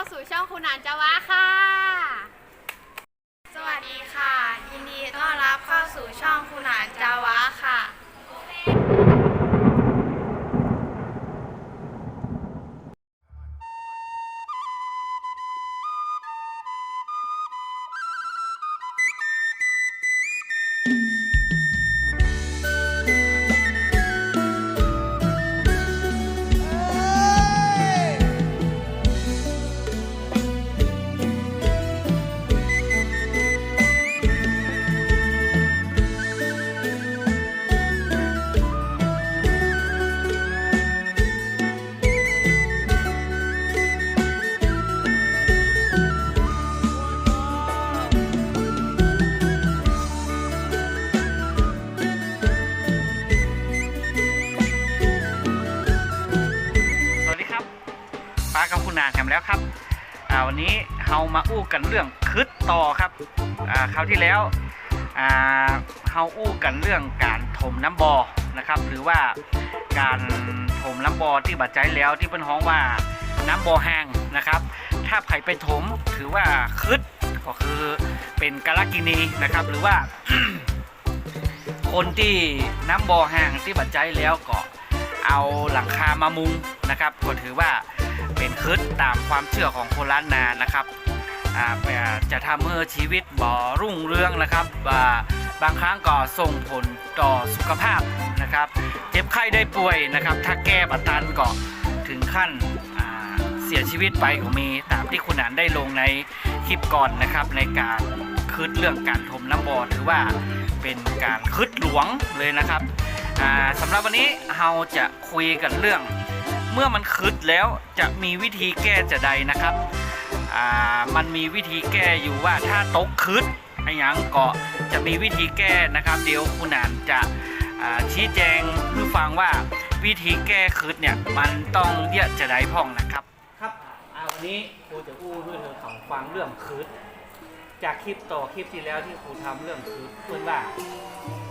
าสู่ช่องคุณนานจาวะค่ะ สวัสดีค่ะ ยินดีต้อนรับเข้าสู่ช่องคุณหานจาวะค่ะ กับคุณนางกันแล้วครับอ่าวันนี้เรามาอู้กันเรื่องคึดต่อครับอ่าคราวที่แล้วอ่าเราอู้กันเรื่องการถมน้ำบอนะครับ หรือว่าการถมน้ำบอที่บัดใจแล้วที่เป็นห้องว่าน้ำบอแห้งนะครับ ถ้าไผ่ไปถมถือว่าคึดก็คือเป็นกาลกินีนะครับ หรือว่า คนที่น้ำบอแห้งที่บัดใจแล้วก็เอาหลังคามามุงนะครับ ก็ถือว่า คืดตามความเชื่อของคนล้านนานะครับจะทำให้ชีวิตบ่อรุ่งเรืองนะครับาบางครั้งก็ส่งผลต่อสุขภาพนะครับ เจ็บไข้ได้ป่วยนะครับ ถ้าแก้บัตันก็ถึงขั้นเสียชีวิตไปก็มีตามที่คุณอันได้ลงในคลิปก่อนนะครับ ในการคืดเรื่องการถมน้ำบ่อถือว่าเป็นการคืดหลวงเลยนะครับสำหรับวันนี้เราจะคุยกันเรื่อง เมื่อมันคืดแล้วจะมีวิธีแก้จะใดนะครับอ่ามันมีวิธีแก้อยู่ว่าถ้าตกคืดไอ้หยังก็จะมีวิธีแก้นะครับ เดี๋ยวคุณอ่านจะชี้แจงให้ฟังว่าวิธีแก้คืดเนี่ยมันต้องเรียกจะใดพ่องนะครับ ครับอ่าวันนี้ครูจะอู้ด้วยเรื่องของฟังเรื่องคืดจากคลิปต่อคลิปที่แล้วที่ครูทำเรื่องคืดเพื่อนว่า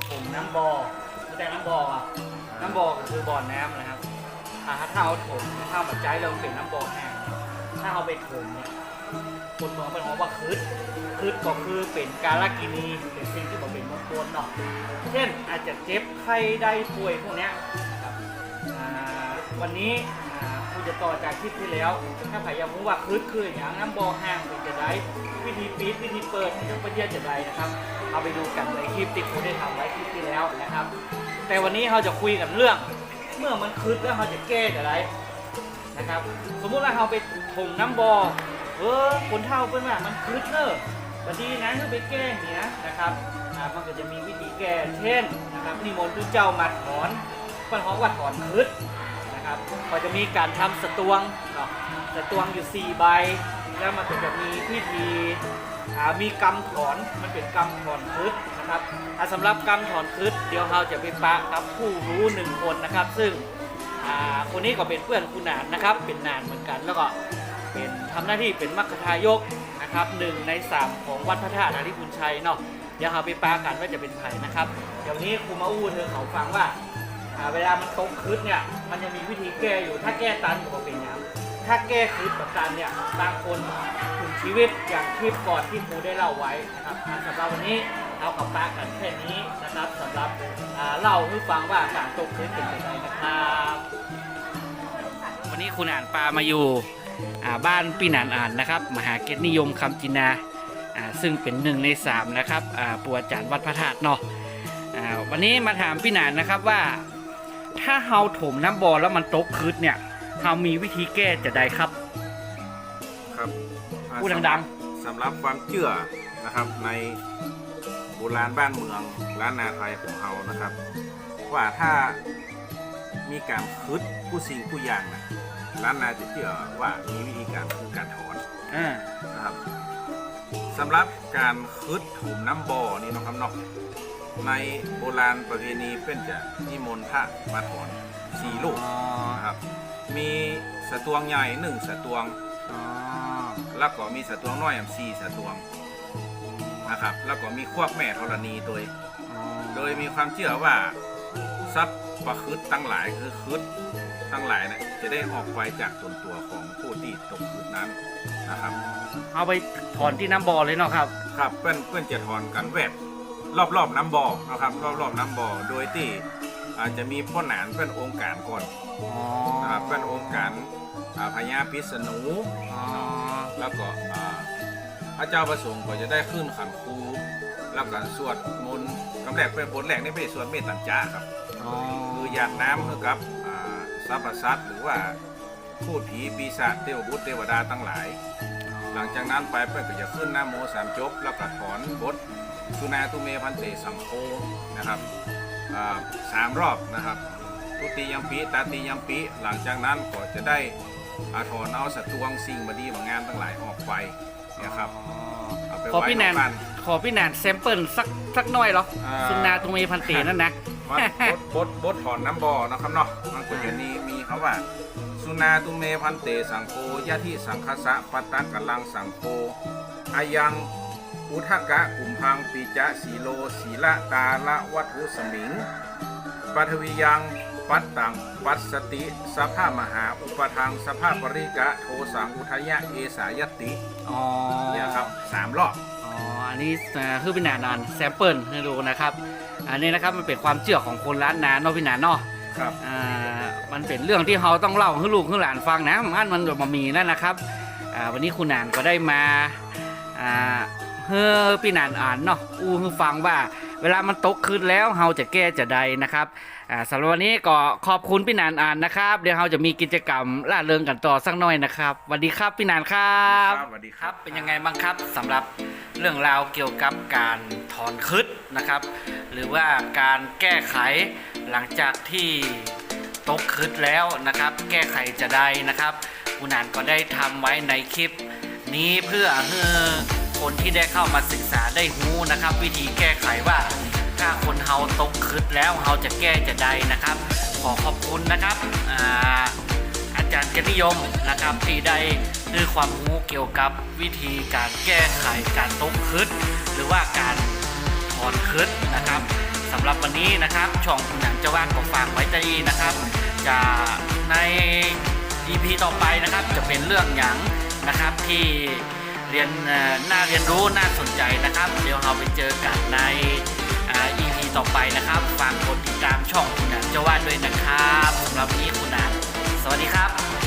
ผมน้ำบอรู้แต่น้ำบออะน้ำบอก็คือบ่อน้ำนะครับ อ่าถ้าเอาถมถ้าปัจจัยเราเป็นน้ำบอแห้งถ้าเอาไปถมเนี่ยคนมองเป็นมองว่าคืดคืดก็คือเป็นการกินีเป็นสิ่งที่บอกเป็นมงคลเนาะเช่นอาจจะเจ็บไข้ได้ป่วยพวกเนี้ยครับวันนี้อ่าครูจะต่อจากคลิปที่แล้ว ถ้าใครอยากรู้ว่าคืดคืออย่างน้ำบอแห้งเป็นจะได้วิธีปิดวิธีเปิดวิธีประเดียจะได้นะครับเอาไปดูกันในคลิปที่ครูได้ทำไว้คลิปที่แล้วนะครับ แต่วันนี้เราจะคุยกันเรื่อง เมื่อมันคืดแล้วเราจะแก้จะได้นะครับ สมมุติว่าเราไปถมน้ำบอเออคนเท่าเพื่อนว่ามันคืดเนอะวันนี้นะเราไปแก้เนี้ยนะครับอ่ามันก็จะมีวิธีแก้เช่นนะครับนิมนต์ทุเจ้ามาถอนเพื่อนฮ้องว่าถอนคืดนะครับก็จะมีการทำสตวงเนาะสตวงอยู่ 4 ใบ แล้วมันก็จะมีพิธีมีกำถอนมันเป็นกำถอนคืด นะครับอ่าสำหรับกำถอนคืดเดี๋ยวเราจะไปปะกับผู้รู้หนึ่งคนนะครับ ซึ่งอ่าคนนี้ก็เป็นเพื่อนคุณนานนะครับ เป็นนานเหมือนกันแล้วก็เป็นทำหน้าที่เป็นมัคคทายกนะครับหนึ่งในสามของวัดพระธาตุอาริพุนชัยเนาะเดี๋ยวเราไปปากันว่าจะเป็นใครนะครับ เดี๋ยวนี้ครูมาอู้เธอเขาฟังว่าอ่าเวลามันตกคืดเนี่ยมันจะมีวิธีแก้อยู่ถ้าแก้ตันก็เป็นอย่างถ้าแก้คืดแบบตันเนี่ยบางคนถึงชีวิตอย่างคลิปก่อนที่ครูได้เล่าไว้นะครับอ่าสำหรับวันนี้ เอากับปากันแค่นี้นะครับสำหรับอ่าเล่าให้ฟังว่าการตกคืดเป็นยังไงนะครับ วันนี้คุณอ่านปลามาอยู่อ่าบ้านปีหนานอ่านนะครับ มหาเกตนิยมคำจินาอ่าซึ่งเป็นหนึ่งในสามนะครับอ่าปัวจารย์วัดพระธาตุเนาะอ่าวันนี้มาถามพี่หนานนะครับว่า ถ้าเฮาถมน้ำบอแล้วมันตกคืดเนี่ยเฮามีวิธีแก้จะใดครับ ครับอ่าพูดดังสำหรับความเชื่อนะครับใน โบราณบ้านเมืองล้านนาไทยของเรานะครับ ว่าถ้ามีการคืดผู้สิ่งผู้อย่างนะล้านนาจะเชื่อว่ามีวิธีการคือการถอนอ่านะครับสำหรับการคืดถมน้ำบ่อนี่เนาะครับเนาะในโบราณประเพณีเป็นจะนิมนต์พระมาถอนสี่ลูกอ๋อนะครับ มีสตวงใหญ่หนึ่งสตวงอ๋อแล้วก็มีสตวงน้อยอะสี่สตวง นะครับ แล้วก็มีควบแม่ธรณีโดยอ๋อโดยมีความเชื่อว่าทรัพย์ประคืดตั้งหลายคือคืดทั้งหลายนะจะได้ออกไปจากตนตัวของผู้ที่ตกคืนนั้นนะครับ เอาไปถอนที่น้ำบ่อเลยเนาะครับ ครับเพื่อนเพื่อนจะถอนกันแวบรอบๆน้ำบ่อนะครับ รอบๆน้ำบ่อโดยที่อาจจะมีพ่อหนานเพื่อนองค์การก่อนอ๋อนะครับเพื่อนองค์การอ่าพญาพิษณุอ๋อแล้วก็อ่า พระเจ้าประสงค์ก็จะได้ขึ้นขันครูแล้วก็สวดมนต์กำแรกเป็นบทแรกนี่เป็นสวดเมตตัญจาครับอ๋อคืออยากน้ำให้กับอ่าสรรพสัตว์หรือว่าพูดผีปีศาจเทวบุตรเทวดาทั้งหลาย หลังจากนั้นไปเพื่อนก็จะขึ้นหน้าโมสามจบแล้วก็ถอนบทสุนาตุเมพันเตสังโฆนะครับอ่าสามรอบนะครับทุติยมปีตาติยมปีหลังจากนั้นก็จะได้อาถอนเอาสัตวงสิ่งบดีบางงานทั้งหลายออกไป นะครับเอาไปขอไว้พี่แนนนอกบ้านขอพี่แนนแซมเปิลสักสักหน่อยเหรออ่า สุนาตุเมพันเตนั่นนะว่าบทบทบทถอนน้ำบ่อนะครับเนาะมันก็จะมีมีคำว่า สุนาตุเมพันเตสังโฆยะทิสังคสะปัตตะกัลลังสังโฆอายังอุทกะกุมพังปีจะสีโลศีละตาละวัตถุสมิงปัทวิยัง ปัตตัง ปัสสติ สภามหาอุปทังสภาปริกะโทสังอุทยะเอสายติ อ๋อเนี่ยครับสามรอบ อ๋อ อันนี้อ่าคือพี่แนนนานแซมเปิลให้ดูนะครับ อันนี้นะครับมันเป็นความเชื่อของคนล้านนาเนาะพี่แนนเนาะ ครับ อ่ามันเป็นเรื่องที่เราต้องเล่าให้ลูกให้หลานฟังนะมันมันแบบมามีนั่นนะครับอ่าวันนี้คุณนานก็ได้มาอ่าเฮ้อพี่นานอ่านเนาะอู้ให้ฟังว่า เวลามันตกคืนแล้วเราจะแก้จะใดนะครับอ่าสำหรับวันนี้ก็ขอบคุณพี่นานอ่านนะครับ เดี๋ยวเราจะมีกิจกรรมล่าเริงกันต่อสักหน่อยนะครับสวัสดีครับพี่นานครับสวัสดีคครัรับบเป็นยังไงบ้างครับสำหรับเรื่องราวเกี่ยวกับการถอนคืดนะครับ หรือว่าการแก้ไขหลังจากที่ตกคืดแล้วนะครับ แก้ไขจะได้นะครับคุณนานก็ได้ทำไว้ในคลิปนี้เพื่อให้ คนที่ได้เข้ามาศึกษาได้รู้นะครับ วิธีแก้ไขว่า ถ้าคนเฮาตกคืดแล้วเฮาจะแก้จะได้นะครับ ขอขอบคุณนะครับอาอาจารย์เกียรตินิยมนะครับที่ได้ให้ความรู้เกี่ยวกับวิธีการแก้ไขการตกคืดหรือว่าการถอนคืดนะครับสำหรับวันนี้นะครับช่องคุณหนังจะว่างก็ฝากไว้ใจนะครับ จะใน EP ต่อไปนะครับจะเป็นเรื่องหยังนะครับที่ เรียนน่าเรียนรู้น่าสนใจนะครับ เดี๋ยวเราไปเจอกันในอ่า EP ต่อไปนะครับฝากกดติดตามช่องคุณหนังจะว่าด้วยนะครับสำหรับวันนี้คุณหนันสวัสดีครับ